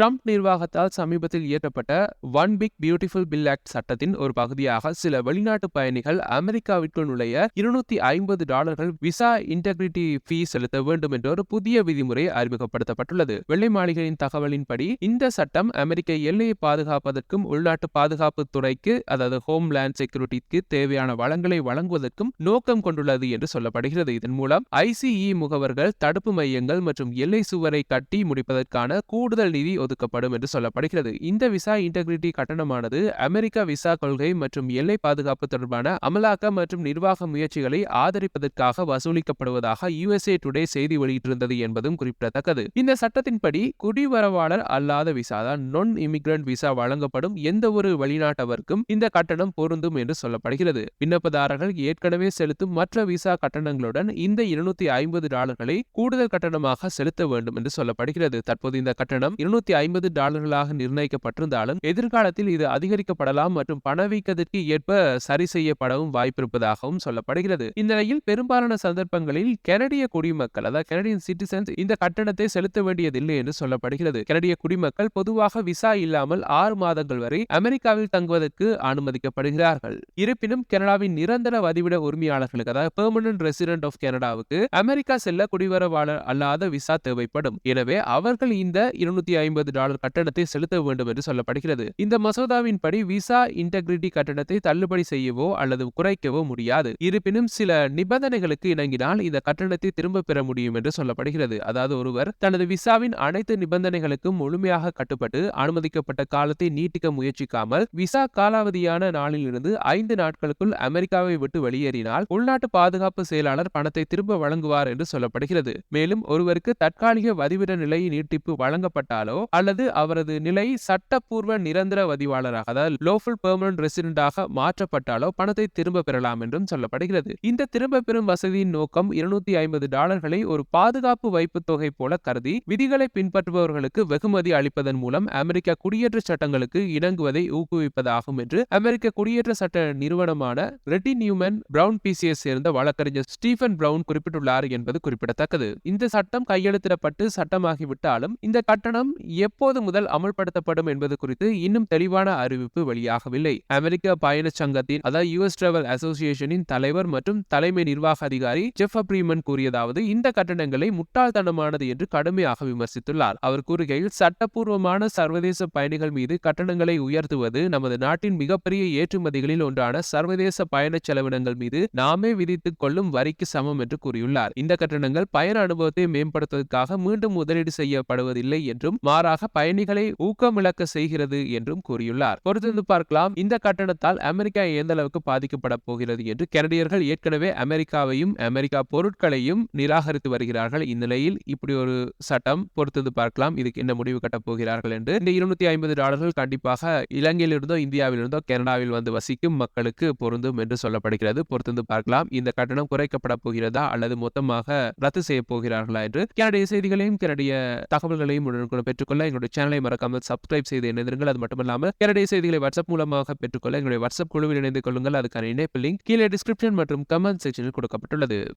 Trump நிர்வாகத்தால் சமீபத்தில் இயற்றப்பட்ட one big beautiful bill act சட்டத்தின் ஒரு பகுதியாக சில வெளிநாட்டு பயணிகள் அமெரிக்காவிற்குள் நுழைய இருநூத்தி ஐம்பது டாலர்கள் விசா இன்டெகிரிட்டி ஃபீ செலுத்த வேண்டும் என்ற ஒரு புதிய விதிமுறை அறிமுகப்படுத்தப்பட்டுள்ளது. வெள்ளை மாளிகையின் தகவலின்படி இந்த சட்டம் அமெரிக்க எல்லையை பாதுகாப்பதற்கும் உள்நாட்டு பாதுகாப்பு துறைக்கு அதாவது ஹோம்லேண்ட் செக்யூரிட்டிக்கு தேவையான வளங்களை வழங்குவதற்கும் நோக்கம் கொண்டுள்ளது என்று சொல்லப்படுகிறது. இதன் மூலம் ஐசிஇ முகவர்கள் தடுப்பு மையங்கள் மற்றும் எல்லை சுவரை கட்டி முடிப்பதற்கான கூடுதல் நிதி ஒதுக்கப்படும் என்று சொல்லப்படுகிறது. இந்த விசா இன்டெகிரிட்டி கட்டணமானது அமெரிக்க விசா கொள்கை மற்றும் எல்லை பாதுகாப்பு தொடர்பான அமலாக்க மற்றும் நிர்வாக முயற்சிகளை ஆதரிப்பதற்காக வசூலிக்கப்படுவதாக யுஎஸ்ஏ டுடே செய்தி வெளியிட்டிருந்தது என்பதும் குறிப்பிடத்தக்கது. இந்த சட்டத்தின்படி குடிவரவாளர் அல்லாத விசா தான் இமிகிரண்ட் விசா வழங்கப்படும் எந்த ஒரு வெளிநாட்டவருக்கும் இந்த கட்டணம் பொருந்தும் என்று சொல்லப்படுகிறது. விண்ணப்பதாரர்கள் ஏற்கனவே செலுத்தும் மற்ற விசா கட்டணங்களுடன் இந்த இருநூத்தி ஐம்பது டாலர்களை கூடுதல் கட்டணமாக செலுத்த வேண்டும் என்று சொல்லப்படுகிறது. தற்போது இந்த கட்டணம் இருநூத்தி ஐம்பது டாலர்களாக நிர்ணயிக்கப்பட்டிருந்தாலும் எதிர்காலத்தில் இது அதிகரிக்கப்படலாம் மற்றும் பணவீக்கத்திற்கு ஏற்ப சரி செய்யப்படவும் வாய்ப்பிருப்பதாகவும் சொல்லப்படுகிறது. இந்நிலையில் பெரும்பாலான சந்தர்ப்பங்களில் கனடிய குடிமக்கள் அதாவது கனடியன் சிட்டிசன்ஸ் இந்த கட்டணத்தை செலுத்த வேண்டியதில்லை என்று சொல்லப்படுகிறது. கனடிய குடிமக்கள் பொதுவாக விசா இல்லாமல் ஆறு மாதங்கள் வரை அமெரிக்காவில் தங்குவதற்கு அனுமதிக்கப்படுகிறார்கள். இருப்பினும் கனடாவின் நிரந்தர வதிவிட உரிமையாளர்களுக்கு அதாவது பெர்மனன்ட் ரெசிடென்ட் ஆஃப் கனடாவுக்கு அமெரிக்கா செல்ல குடிவரவாளர் அல்லாத விசா தேவைப்படும். எனவே அவர்கள் இந்த இருநூத்தி ஐம்பது டாலர் கட்டணத்தை செலுத்த வேண்டும் என்று சொல்லப்படுகிறது. இந்த மசோதாவின் படி விசா இன்டெகிரிட்டி கட்டணத்தை தள்ளுபடி செய்யவோ அல்லது குறைக்கவோ முடியாது. இருப்பினும் சில நிபந்தனைகளுக்கு இணங்கினால் இந்த கட்டணத்தை திரும்ப பெற முடியும் என்று சொல்லப்படுகிறது. அதாவது ஒருவர் தனது விசாவின் அனைத்து நிபந்தனைகளுக்கும் முழுமையாக கட்டுப்பட்டு அனுமதிக்கப்பட்ட காலத்தை நீட்டிக்க முயற்சிக்காமல் விசா காலாவதியான நாளில் இருந்து ஐந்து நாட்களுக்குள் அமெரிக்காவை விட்டு வெளியேறினால் உள்நாட்டு பாதுகாப்பு செயலாளர் பணத்தை திரும்ப வழங்குவார் என்று சொல்லப்படுகிறது. மேலும் ஒருவருக்கு தற்காலிக வதிவிட நிலை நீட்டிப்பு வழங்கப்பட்டாலோ அல்லது அவரது நிலை சட்டப்பூர்வ நிரந்தர வதிவாளராக அதாவது லோஃபுல் பெர்மனன்ட் ரெசிடென்டாக மாற்றப்பட்டாலோ பணத்தை திரும்ப பெறலாம் என்றும் சொல்லப்படுகிறது. இந்த திரும்ப பெறும் வசதியின் நோக்கம் இருநூத்தி ஐம்பது டாலர்களை ஒரு பாதுகாப்பு வைப்பு தொகை போல கருதி விதிகளை பின்பற்றுபவர்களுக்கு வெகுமதி அளிப்பதன் மூலம் அமெரிக்க குடியேற்ற சட்டங்களுக்கு இணங்குவதை ஊக்குவிப்பதாகும் என்று அமெரிக்க குடியேற்ற சட்ட நிறுவனமான ரெட்டி நியூமன் பிரவுன் பிசிஎஸ் சேர்ந்த வழக்கறிஞர் ஸ்டீபன் பிரவுன் குறிப்பிட்டுள்ளார் என்பது குறிப்பிடத்தக்கது. இந்த சட்டம் கையெழுத்திடப்பட்டு சட்டமாகிவிட்டாலும் இந்த கட்டணம் எப்போது முதல் அமல்படுத்தப்படும் என்பது குறித்து இன்னும் தெளிவான அறிவிப்பு வெளியாகவில்லை. அமெரிக்க பயண சங்கத்தின் அதாவது யுஎஸ் டிராவல் அசோசியேஷனின் தலைவர் மற்றும் தலைமை நிர்வாக அதிகாரி ஜெஃப் அப்ரீமன் கூறியதாவது இந்த கட்டணங்களை முட்டாள்தனமானது என்று கடுமையாக விமர்சித்துள்ளார். அவர் கூறுகையில் சட்டப்பூர்வமான சர்வதேச பயணிகள் மீது கட்டணங்களை உயர்த்துவது நமது நாட்டின் மிகப்பெரிய ஏற்றுமதிகளில் ஒன்றான சர்வதேச பயண செலவினங்கள் மீது நாமே விதித்துக் கொள்ளும் வரிக்கு சமம் என்று கூறியுள்ளார். இந்த கட்டணங்கள் பயண அனுபவத்தை மேம்படுத்துவதற்காக மீண்டும் முதலீடு செய்யப்படுவதில்லை என்றும் மாறாக பயணிகளை ஊக்கமிழக்க செய்கிறது என்றும் கூறியுள்ளார். பொறுத்திருந்து பார்க்கலாம். இந்த கட்டணத்தால் அமெரிக்கா எந்த அளவுக்கு பாதிக்கப்பட போகிறது என்று கனடியர்கள் ஏற்கனவே அமெரிக்காவையும் அமெரிக்கா பொருட்களையும் நிராகரித்து வருகிறார்கள். இந்நிலையில் இப்படி ஒரு சட்டம் பொறுத்திருந்து பார்க்கலாம். இதுக்கு என்ன முடிவு கட்டப் போகிறார்கள் என்று. இந்த இருநூத்தி ஐம்பது டாலர்கள் கண்டிப்பாக இலங்கையிலிருந்தோ இந்தியாவிலிருந்தோ கனடாவில் வந்து வசிக்கும் மக்களுக்கு பொருந்தும் என்று சொல்லப்படுகிறது. பொறுத்திருந்து பார்க்கலாம். இந்த கட்டணம் குறைக்கப்பட போகிறதா அல்லது மொத்தமாக ரத்து செய்ய போகிறார்களா என்று. கனடிய செய்திகளையும் கனடிய தகவல்களையும் உடனுக்குடன் பெற்றுக்கொள்ள எங்களுடைய சேனலை மறக்காமல் சப்ஸ்கிரைப் செய்து இணைந்திருங்கள். அது மட்டும் இல்லாமல் கனடிய செய்திகளை வாட்ஸ்அப் மூலமாக பெற்றுக்கொள்ள எங்களுடைய வாட்ஸ்அப் குழுவில் இணைந்து கொள்ளுங்கள். அதுக்கான இணைப்பு லிங்க் கீழே டிஸ்கிரிப்ஷன் மற்றும் கமெண்ட் செக்ஷனில் கொடுக்கப்பட்டுள்ளது.